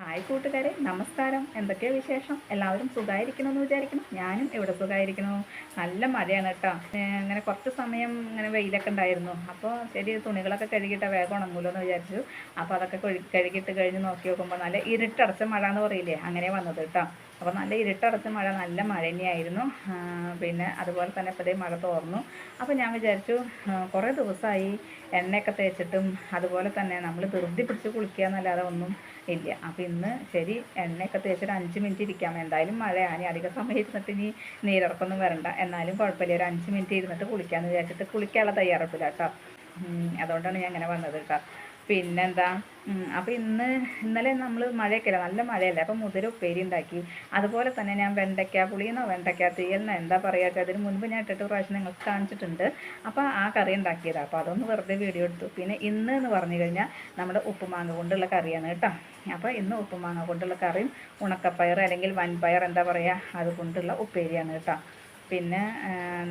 Hi കൂട്ടുകാരെ നമസ്കാരം. എന്തൊക്കെയാ വിശേഷം? എല്ലാവരും സുഖമായിരിക്കണം എന്ന് വിചാരിക്കണം ഞാനും ഇവിടെ സുഖമായിരിക്കണു നല്ല മഴയാണ് കേട്ടോ. അങ്ങനെ കുറച്ച് സമയം ഇങ്ങനെ വെയിലൊക്കെ ഉണ്ടായിരുന്നു. അപ്പോൾ ശരി തുണികളൊക്കെ കഴുകിയിട്ട് വേഗം ഉണങ്ങൂലോ എന്ന് വിചാരിച്ചു. അപ്പോൾ അതൊക്കെ കഴുകി കഴുകിയിട്ട് കഴിഞ്ഞ് നോക്കി നോക്കുമ്പോൾ നല്ല ഇരുട്ടടച്ച മഴ എന്ന് പറയില്ലേ? അങ്ങനെ വന്നത് കേട്ടോ. അപ്പോൾ നല്ല ഇരുട്ടടച്ച മഴ നല്ല മഴ തന്നെയായിരുന്നു പിന്നെ അതുപോലെ തന്നെ ഇപ്പോഴേ മഴ തോർന്നു. അപ്പോൾ ഞാൻ വിചാരിച്ചു കുറേ ദിവസമായി എണ്ണയൊക്കെ തേച്ചിട്ടും അതുപോലെ തന്നെ നമ്മൾ ധൃതി പിടിച്ച് കുളിക്കുക എന്നല്ലാതെ ഒന്നും ഇല്ല. അപ്പോൾ ഇന്ന് ശരി എണ്ണയൊക്കെ തേച്ചിട്ട് അഞ്ച് മിനിറ്റ് ഇരിക്കാം. എന്തായാലും മഴയാണ്. അധിക സമയം ഇരുന്നിട്ട് ഇനി നീരിറക്കൊന്നും വരണ്ട. എന്നാലും കുഴപ്പമില്ല. ഒരു അഞ്ച് മിനിറ്റ് ഇരുന്നിട്ട് കുളിക്കാമെന്ന് വിചാരിച്ചിട്ട് കുളിക്കാനുള്ള തയ്യാറെടുപ്പില്ല കേട്ടോ. അതുകൊണ്ടാണ് ഞാൻ അങ്ങനെ വന്നത് കേട്ടോ. പിന്നെന്താ? അപ്പോൾ ഇന്ന് ഇന്നലെ നമ്മൾ മഴയൊക്കെയല്ല? നല്ല മഴയല്ലേ? അപ്പോൾ മുതിര ഉപ്പേരി ഉണ്ടാക്കി. അതുപോലെ തന്നെ ഞാൻ വെണ്ടയ്ക്ക പുളിയെന്നോ? വെണ്ടയ്ക്ക തീയെന്നോ എന്താ പറയുക അതിന് മുൻപ് ഞാൻ ഇട്ടിട്ട് പ്രാവശ്യം നിങ്ങൾക്ക് കാണിച്ചിട്ടുണ്ട്. അപ്പോൾ ആ കറി ഉണ്ടാക്കിയതാണ് അപ്പോൾ അതൊന്ന് വെറുതെ വീഡിയോ എടുത്തു. പിന്നെ ഇന്ന് എന്ന് പറഞ്ഞു കഴിഞ്ഞാൽ നമ്മുടെ ഉപ്പുമാങ്ങ കൊണ്ടുള്ള കറിയാണ് കേട്ടോ. അപ്പോൾ ഇന്ന് ഉപ്പുമാങ്ങ കൊണ്ടുള്ള കറിയും ഉണക്കപ്പയർ അല്ലെങ്കിൽ വൻപയർ എന്താ പറയുക അത് കൊണ്ടുള്ള ഉപ്പേരിയാണ് കേട്ടോ. പിന്നെ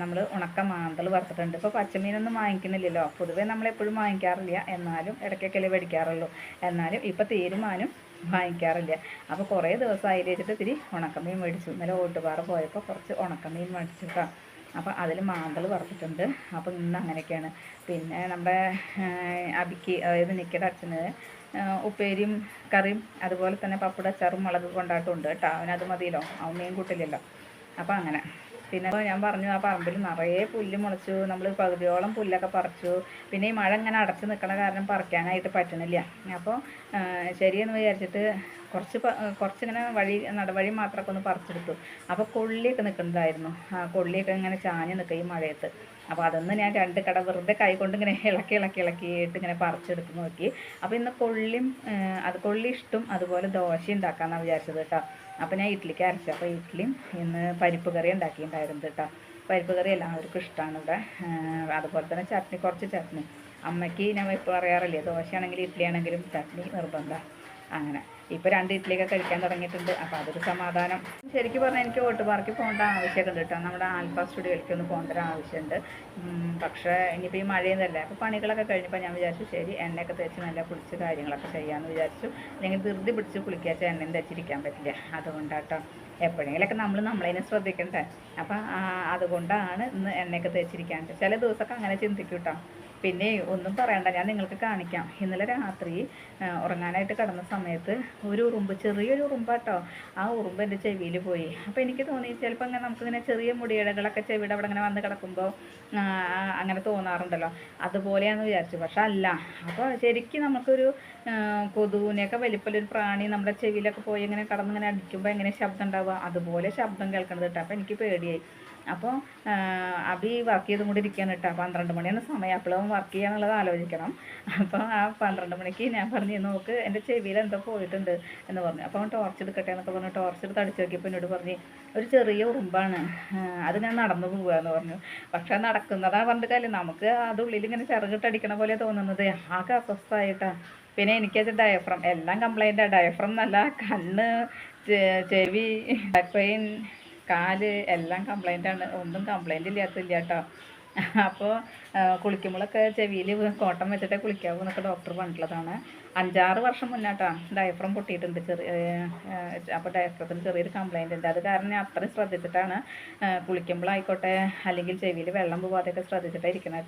നമ്മൾ ഉണക്ക മാന്തൽ വറുത്തിട്ടുണ്ട്. ഇപ്പോൾ പച്ചമീനൊന്നും വാങ്ങിക്കുന്നില്ലല്ലോ. പൊതുവെ നമ്മൾ എപ്പോഴും വാങ്ങിക്കാറില്ല. എന്നാലും ഇടയ്ക്കൊക്കെ മേടിക്കാറുള്ളൂ. എന്നാലും ഇപ്പോൾ തീരുമാനം വാങ്ങിക്കാറില്ല. അപ്പോൾ കുറേ ദിവസം അതിൽ വെച്ചിട്ട് ഇത്തിരി ഉണക്കമീൻ മേടിച്ചു. ഇന്നലെ ഓട്ടുപാറ പോയപ്പോൾ കുറച്ച് ഉണക്കമീൻ മേടിച്ചു അപ്പോൾ അതിൽ മാന്തൽ വറുത്തിട്ടുണ്ട്. അപ്പോൾ ഇന്ന് അങ്ങനെയൊക്കെയാണ്. പിന്നെ നമ്മുടെ അബിക്ക് അതായത് നിക്കയുടെ അച്ഛന് ഉപ്പേരിയും കറിയും അതുപോലെ തന്നെ പപ്പട അച്ചാറും മുളക് കൊണ്ടാട്ടം ഉണ്ട് കേട്ടോ അവനത് മതിയല്ലോ. അവൻ മീൻ കൂട്ടില്ലല്ലോ. അപ്പോൾ അങ്ങനെ. പിന്നെ ഞാൻ പറഞ്ഞു ആ പറമ്പിൽ നിറയെ പുല്ല് മുളച്ചു നമ്മൾ പകുതിയോളം പുല്ലൊക്കെ പറിച്ചു. പിന്നെ ഈ മഴ ഇങ്ങനെ അടച്ചു നിൽക്കണ കാരണം പറിക്കാനായിട്ട് പറ്റണില്ല. അപ്പോൾ ശരിയെന്ന് വിചാരിച്ചിട്ട് കുറച്ച് കുറച്ചിങ്ങനെ വഴി നടവഴി മാത്രമൊക്കെ ഒന്ന് പറിച്ചെടുത്തു. അപ്പോൾ കൊള്ളിയൊക്കെ നിൽക്കുന്നതായിരുന്നു ആ കൊള്ളിയൊക്കെ ഇങ്ങനെ ചാഞ്ഞ് നിൽക്കുക ഈ മഴയത്ത്. അപ്പോൾ അതൊന്ന് ഞാൻ രണ്ട് കട വെറുതെ കൈ കൊണ്ട് ഇങ്ങനെ ഇളക്കി ഇളക്കി ഇളക്കിയിട്ട് ഇങ്ങനെ പറിച്ചെടുത്ത് നോക്കി. അപ്പോൾ ഇന്ന് കൊള്ളിയും അത് കൊള്ളി ഇഷ്ടം അതുപോലെ ദോശ ഉണ്ടാക്കാമെന്നാണ് വിചാരിച്ചത് കേട്ടോ. അപ്പോൾ ഞാൻ ഇഡ്ഡലിക്ക് അരച്ചു അപ്പോൾ ഇഡ്ഡലിയും ഇന്ന് പരിപ്പ് കറി ഉണ്ടാക്കിയിട്ടുണ്ടായിരുന്നു കേട്ടോ. പരിപ്പ് കറി എല്ലാവർക്കും ഇഷ്ടമാണ് ഇവിടെ. അതുപോലെ തന്നെ ചട്നി കുറച്ച് ചട്നി. അമ്മയ്ക്ക് ഞാൻ ഇപ്പോൾ പറയാറില്ലേ ദോശയാണെങ്കിലും ഇഡ്ഡലി ആണെങ്കിലും ചട്നി നിർബന്ധമാണ് അങ്ങനെ. ഇപ്പോൾ രണ്ട് ഇഡ്ഡലിയൊക്കെ കഴിക്കാൻ തുടങ്ങിയിട്ടുണ്ട്. അപ്പോൾ അതൊരു സമാധാനം. ശരിക്കും പറഞ്ഞാൽ എനിക്ക് ഓട്ടുപാറയ്ക്ക് പോകേണ്ട ആവശ്യമൊക്കെ ഉണ്ട് കേട്ടോ നമ്മുടെ ആൽഫ സ്റ്റുഡിയോയിലേക്ക് ഒന്ന് പോകേണ്ട ഒരു ആവശ്യമുണ്ട്. പക്ഷേ ഇനിയിപ്പോൾ ഈ മഴയൊന്നുമല്ല അപ്പോൾ പണികളൊക്കെ കഴിഞ്ഞപ്പോൾ ഞാൻ വിചാരിച്ചു ശരി എണ്ണയൊക്കെ തേച്ച് നല്ല കുളിച്ച് കാര്യങ്ങളൊക്കെ ചെയ്യാമെന്ന് വിചാരിച്ചു. അല്ലെങ്കിൽ ധൃതി പിടിച്ച് കുളിക്കാച്ച എണ്ണയും തേച്ചിരിക്കാൻ പറ്റില്ല. അതുകൊണ്ടാട്ടോ. എപ്പോഴെങ്കിലൊക്കെ നമ്മൾ നമ്മളതിനെ ശ്രദ്ധിക്കണ്ടേ? അപ്പം അതുകൊണ്ടാണ് ഇന്ന് എണ്ണയൊക്കെ തേച്ചിരിക്കാണ്ട് ചില ദിവസമൊക്കെ അങ്ങനെ ചിന്തിക്കും കേട്ടോ പിന്നെ ഒന്നും പറയണ്ട ഞാൻ നിങ്ങൾക്ക് കാണിക്കാം. ഇന്നലെ രാത്രി ഉറങ്ങാനായിട്ട് കിടന്ന സമയത്ത് ഒരു ഉറുമ്പ് ചെറിയൊരു ഉറുമ്പാട്ടോ ആ ഉറുമ്പ് എന്റെ ചെവിയിൽ പോയി. അപ്പോൾ എനിക്ക് തോന്നി ചിലപ്പോൾ അങ്ങനെ നമുക്കിങ്ങനെ ചെറിയ മുടിയിടകളൊക്കെ ചെവിയുടെ അവിടെ ഇങ്ങനെ വന്ന് കിടക്കുമ്പോൾ അങ്ങനെ തോന്നാറുണ്ടല്ലോ. അതുപോലെയാണെന്ന് വിചാരിച്ചു. പക്ഷെ അല്ല അപ്പോൾ ശരിക്കും നമുക്കൊരു കൊതുവിനെയൊക്കെ വലിപ്പമുള്ളൊരു പ്രാണി നമ്മുടെ ചെവിയിലൊക്കെ പോയി ഇങ്ങനെ കടന്നിങ്ങനെ അടിക്കുമ്പോൾ എങ്ങനെ ശബ്ദം ഉണ്ടാവുക. അതുപോലെ ശബ്ദം കേൾക്കണത് കേട്ടോ. അപ്പോൾ എനിക്ക് പേടിയായി. അപ്പോൾ അബി വർക്ക് ചെയ്തും കൂടി ഇരിക്കുകയാണ് കേട്ടോ. പന്ത്രണ്ട് മണിയാണ് സമയം. അപ്പോഴും വർക്ക് ചെയ്യാനുള്ളത് ആലോചിക്കണം. അപ്പോൾ ആ പന്ത്രണ്ട് മണിക്ക് ഞാൻ പറഞ്ഞു നോക്ക് എന്റെ ചെവിയിൽ എന്തോ പോയിട്ടുണ്ട് എന്ന് പറഞ്ഞു. അപ്പോൾ അവൻ ടോർച്ച് എടുക്കട്ടെ എന്നൊക്കെ പറഞ്ഞു. ടോർച്ച് എടുത്ത് അടിച്ചു നോക്കിയപ്പോൾ എന്നോട് പറഞ്ഞു ഒരു ചെറിയ ഉറുമ്പാണ്. അത് ഞാൻ നടന്നു പോവുക എന്ന് പറഞ്ഞു. പക്ഷേ നടക്കുന്നതാണ് പറഞ്ഞിട്ട് കാര്യം. നമുക്ക് അത് ഉള്ളിൽ ഇങ്ങനെ ചിറകിട്ട് അടിക്കണ പോലെ തോന്നുന്നത്. ആകെ അസ്വസ്ഥമായിട്ടാണ് പിന്നെ എനിക്കത് ഡയഫ്രം എല്ലാം കംപ്ലൈന്റാണ് ഡയഫ്രം എന്നല്ല കണ്ണ് ചെവി ബാക്ക് പെയിൻ കാൽ എല്ലാം കംപ്ലൈന്റ് ആണ്. ഒന്നും കംപ്ലൈന്റ് ഇല്ലാത്തില്ല കേട്ടോ. അപ്പോൾ കുളിക്കുമ്പോഴൊക്കെ ചെവിയിൽ കോട്ടം വെച്ചിട്ടേ കുളിക്കാവൂ എന്നൊക്കെ ഡോക്ടർ പറഞ്ഞിട്ടുള്ളതാണ്. അഞ്ചാറ് വർഷം മുന്നാട്ടാ ഡയഫ്രം പൊട്ടിയിട്ടുണ്ട് ചെറിയ അപ്പോൾ ഡയഫ്രത്തിന് ചെറിയൊരു കംപ്ലൈന്റ് ഉണ്ട്. അത് കാരണം ഞാൻ അത്രയും ശ്രദ്ധിച്ചിട്ടാണ് കുളിക്കുമ്പോഴായിക്കോട്ടെ അല്ലെങ്കിൽ ചെവിയിൽ വെള്ളം പോകാതെയൊക്കെ ശ്രദ്ധിച്ചിട്ടാണ് ഇരിക്കണം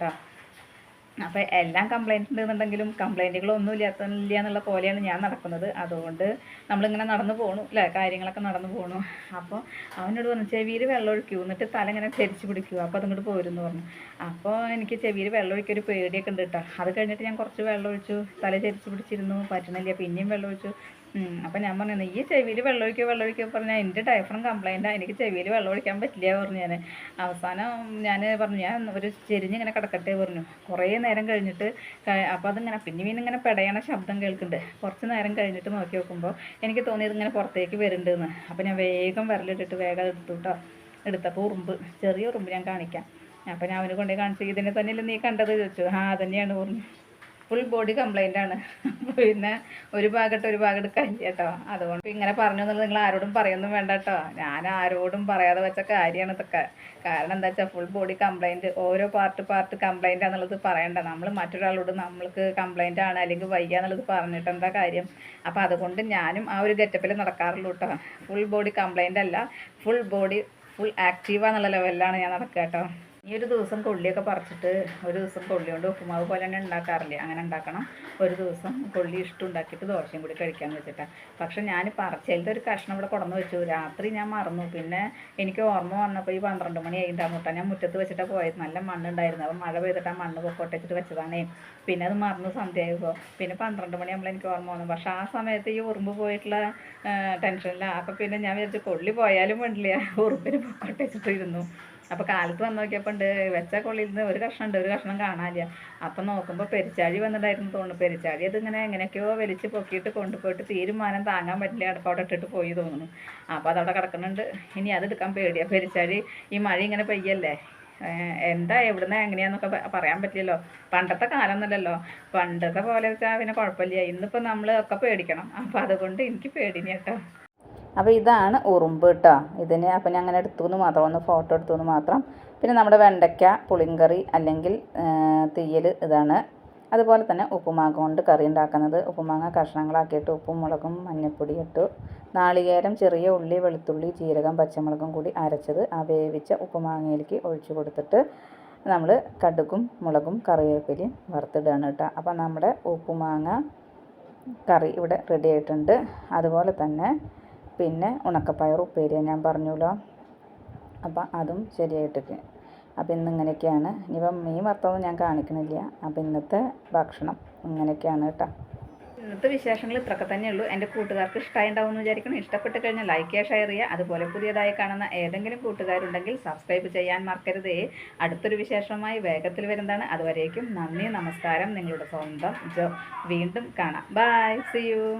അപ്പോൾ എല്ലാം കംപ്ലൈന്റ് ഉണ്ടെന്നുണ്ടെങ്കിലും കംപ്ലൈന്റുകളൊന്നും ഇല്ലാത്തില്ല എന്നുള്ള പോലെയാണ് ഞാൻ നടക്കുന്നത്. അതുകൊണ്ട് നമ്മളിങ്ങനെ നടന്നു പോണു അല്ലേ കാര്യങ്ങളൊക്കെ നടന്നു പോണു. അപ്പോൾ അവനോട് പറഞ്ഞു ചെവിയിൽ വെള്ളം ഒഴിക്കൂ. എന്നിട്ട് തല ഇങ്ങനെ ചരിച്ച് പിടിക്കൂ അപ്പോൾ അതിങ്ങോട്ട് പോരുമെന്ന് പറഞ്ഞു. അപ്പോൾ എനിക്ക് ചെവിയിൽ വെള്ളം ഒരു പേടിയൊക്കെ ഉണ്ട് കേട്ടോ അത് കഴിഞ്ഞിട്ട് ഞാൻ കുറച്ച് വെള്ളം ഒഴിച്ചു. തല ചരിച്ച് പിടിച്ചിരുന്നു. പറ്റണില്ല. പിന്നെയും വെള്ളം ഒഴിച്ചു. അപ്പം ഞാൻ പറഞ്ഞു നീ ചെവിയിൽ വെള്ളം ഒഴിക്കുക വെള്ളം ഒഴിക്കുക പറഞ്ഞാൽ എന്റെ ഡയഫ്രം കംപ്ലൈന്റാണ് എനിക്ക് ചെവിയിൽ വെള്ളം ഒഴിക്കാൻ പറ്റില്ല പറഞ്ഞു ഞാൻ അവസാനം ഞാൻ പറഞ്ഞു ഞാൻ ഒരു ചെരിഞ്ഞിങ്ങനെ കിടക്കട്ടെ പറഞ്ഞു. കുറേ നേരം കഴിഞ്ഞിട്ട് അപ്പോൾ അതിങ്ങനെ പിന്നെ പിന്നെ ഇങ്ങനെ പെടയണ ശബ്ദം കേൾക്കുന്നുണ്ട് കുറച്ച് നേരം കഴിഞ്ഞിട്ട് നോക്കി നോക്കുമ്പോൾ എനിക്ക് തോന്നിയത് ഇങ്ങനെ പുറത്തേക്ക് വരുന്നുണ്ടെന്ന്. അപ്പോൾ ഞാൻ വേഗം വിരലിട്ടിട്ട് വേഗം എടുത്തു കേട്ടോ എടുത്തപ്പോൾ ഉറുമ്പ് ചെറിയ ഉറുമ്പ് ഞാൻ കാണിക്കാം. അപ്പോൾ ഞാൻ അവന് കൊണ്ടുപോയി കാണിച്ചു ഇതിനെ തന്നെയല്ലേ നീ കണ്ടത്? ചോദിച്ചു. ആ തന്നെയാണ് പറഞ്ഞു. ഫുൾ ബോഡി കംപ്ലൈന്റ് ആണ്. പിന്നെ ഒരു ഭാഗത്ത് ഒരു ഭാഗം എടുക്കാനില്ല കേട്ടോ അതുകൊണ്ട് ഇങ്ങനെ പറഞ്ഞു എന്നുള്ളത് നിങ്ങൾ ആരോടും പറയൊന്നും വേണ്ട കേട്ടോ ഞാൻ ആരോടും പറയാതെ വെച്ച കാര്യമാണ് ഇതൊക്കെ. കാരണം എന്താ വെച്ചാൽ ഫുൾ ബോഡി കംപ്ലൈന്റ് ഓരോ പാർട്ട് പാർട്ട് കംപ്ലൈന്റ് ആണെന്നുള്ളത് പറയണ്ട. നമ്മൾ മറ്റൊരാളോട് നമ്മൾക്ക് കംപ്ലൈന്റ് ആണ് അല്ലെങ്കിൽ വയ്യ എന്നുള്ളത് പറഞ്ഞിട്ട് എന്താ കാര്യം? അപ്പോൾ അതുകൊണ്ട് ഞാനും ആ ഒരു ഗെറ്റപ്പിൽ നടക്കാറുള്ളൂ കേട്ടോ ഫുൾ ബോഡി കംപ്ലൈന്റ് അല്ല ഫുൾ ബോഡി ഫുൾ ആക്റ്റീവ് എന്നുള്ള ലെവലിലാണ് ഞാൻ നടക്കുക കേട്ടോ ഈ ഒരു ദിവസം കൊള്ളിയൊക്കെ പറിച്ചിട്ട് ഒരു ദിവസം കൊള്ളി കൊണ്ട് ഉപ്പുമാവ് പോലെ തന്നെ ഉണ്ടാക്കാറില്ലേ? അങ്ങനെ ഉണ്ടാക്കണം. ഒരു ദിവസം കൊള്ളി ഇഷ്ടം ഉണ്ടാക്കിയിട്ട് ദോശയും കൂടി കഴിക്കാമെന്ന് വെച്ചിട്ടാണ് പക്ഷെ ഞാൻ പറിച്ചതിന്റെ ഒരു കഷ്ണം ഇവിടെ കൊടന്ന് വെച്ചു. രാത്രി ഞാൻ മറന്നു. പിന്നെ എനിക്ക് ഓർമ്മ വന്നപ്പോൾ ഈ പന്ത്രണ്ട് മണി ആയിട്ടാണ് മുട്ട ഞാൻ മുറ്റത്ത് വെച്ചിട്ടാണ് പോയത്. നല്ല മണ്ണുണ്ടായിരുന്നു. അപ്പോൾ മഴ പെയ്തിട്ട് ആ മണ്ണ് പൊക്കൊട്ടിച്ചിട്ട് വെച്ചതാണേ. പിന്നെ അത് മറന്നു സന്ധ്യയായപ്പോൾ പിന്നെ പന്ത്രണ്ട് മണിയാകുമ്പോൾ എനിക്ക് ഓർമ്മ വന്നു. പക്ഷെ ആ സമയത്ത് ഈ ഉറുമ്പ് പോയിട്ടുള്ള ടെൻഷനില്ല അപ്പോൾ പിന്നെ ഞാൻ വിചാരിച്ചു കൊള്ളി പോയാലും വേണ്ടില്ല. ഉറുമ്പിന് പൊക്കൊട്ടിച്ചിട്ട് ഇരുന്നു അപ്പോൾ കാലത്ത് വന്ന് നോക്കിയപ്പോൾ ഉണ്ട് വെച്ച കൊള്ളിയിൽ നിന്ന് ഒരു കഷ്ണം ഉണ്ട് ഒരു കഷ്ണം കാണാനില്ല അപ്പം നോക്കുമ്പോൾ പെരിച്ചാഴി വന്നിട്ടായിരുന്നു തോന്നുന്നു. പെരിച്ചാഴി അതിങ്ങനെ എങ്ങനെയൊക്കെയോ വലിച്ച് പൊക്കിയിട്ട് കൊണ്ടുപോയിട്ട് തീരുമാനം താങ്ങാൻ പറ്റില്ല അടുപ്പവിടെ ഇട്ടിട്ട് പോയി തോന്നുന്നു. അപ്പോൾ അതവിടെ കിടക്കുന്നുണ്ട്. ഇനി അത് എടുക്കാൻ പേടിയാ. പെരിച്ചാഴി ഈ മഴ ഇങ്ങനെ പെയ്യല്ലേ? എന്താ എവിടുന്ന് എങ്ങനെയാന്നൊക്കെ പറയാൻ പറ്റില്ലല്ലോ. പണ്ടത്തെ കാലം ഒന്നുമല്ലല്ലോ പണ്ടത്തെ പോലെ വെച്ചാൽ പിന്നെ കുഴപ്പമില്ല. ഇന്നിപ്പോൾ നമ്മൾ ഒക്കെ പേടിക്കണം. അപ്പോൾ അതുകൊണ്ട് എനിക്ക് പേടിനി കേട്ടോ. അപ്പോൾ ഇതാണ് ഉറുമ്പ് കേട്ടോ ഇതിന് അപ്പം ഞാൻ അങ്ങനെ എടുത്തു എന്ന് മാത്രം ഒന്ന് ഫോട്ടോ എടുത്തു എന്ന് മാത്രം. പിന്നെ നമ്മുടെ വെണ്ടയ്ക്ക പുളിങ്കറി അല്ലെങ്കിൽ തീയൽ ഇതാണ്. അതുപോലെ തന്നെ ഉപ്പുമാങ്ങ കൊണ്ട് കറി ഉണ്ടാക്കുന്നത്. ഉപ്പുമാങ്ങ കഷ്ണങ്ങളാക്കിയിട്ട് ഉപ്പും മുളകും മഞ്ഞൾപ്പൊടി ഇട്ടു. നാളികേരം ചെറിയ ഉള്ളി വെളുത്തുള്ളി ജീരകം പച്ചമുളകും കൂടി അരച്ചത് ആ വേവിച്ച ഉപ്പുമാങ്ങയിലേക്ക് ഒഴിച്ചു കൊടുത്തിട്ട് നമ്മൾ കടുകും മുളകും കറിവേപ്പിലയും വറുത്തിടുകയാണ് കേട്ടോ അപ്പോൾ നമ്മുടെ ഉപ്പുമാങ്ങ കറി ഇവിടെ റെഡി ആയിട്ടുണ്ട്. അതുപോലെ തന്നെ പിന്നെ ഉണക്കപ്പയർ ഉപ്പേരി ഞാൻ പറഞ്ഞല്ലോ. അപ്പം അതും ശരിയായിട്ടൊക്കെ. അപ്പം ഇന്ന് ഇങ്ങനെയൊക്കെയാണ് ഇനിയിപ്പം മീൻ വറുത്തതൊന്നും ഞാൻ കാണിക്കണില്ല. അപ്പം ഇന്നത്തെ ഭക്ഷണം ഇങ്ങനെയൊക്കെയാണ് കേട്ടോ. ഇന്നത്തെ വിശേഷങ്ങൾ ഇത്രയൊക്കെ തന്നെയുള്ളൂ എന്റെ കൂട്ടുകാർക്ക് ഇഷ്ടമായി ഉണ്ടാവും എന്ന് വിചാരിക്കണം ഇഷ്ടപ്പെട്ട് കഴിഞ്ഞാൽ ലൈക്ക് ചെയ്യുക ഷെയർ ചെയ്യുക. അതുപോലെ പുതിയതായി കാണുന്ന ഏതെങ്കിലും കൂട്ടുകാരുണ്ടെങ്കിൽ സബ്സ്ക്രൈബ് ചെയ്യാൻ മറക്കരുതേ. അടുത്തൊരു വിശേഷമായി വേഗത്തിൽ വരുന്നതാണ്. അതുവരേക്കും നന്ദി നമസ്കാരം. നിങ്ങളുടെ സ്വന്തം ജോ. വീണ്ടും കാണാം. By C U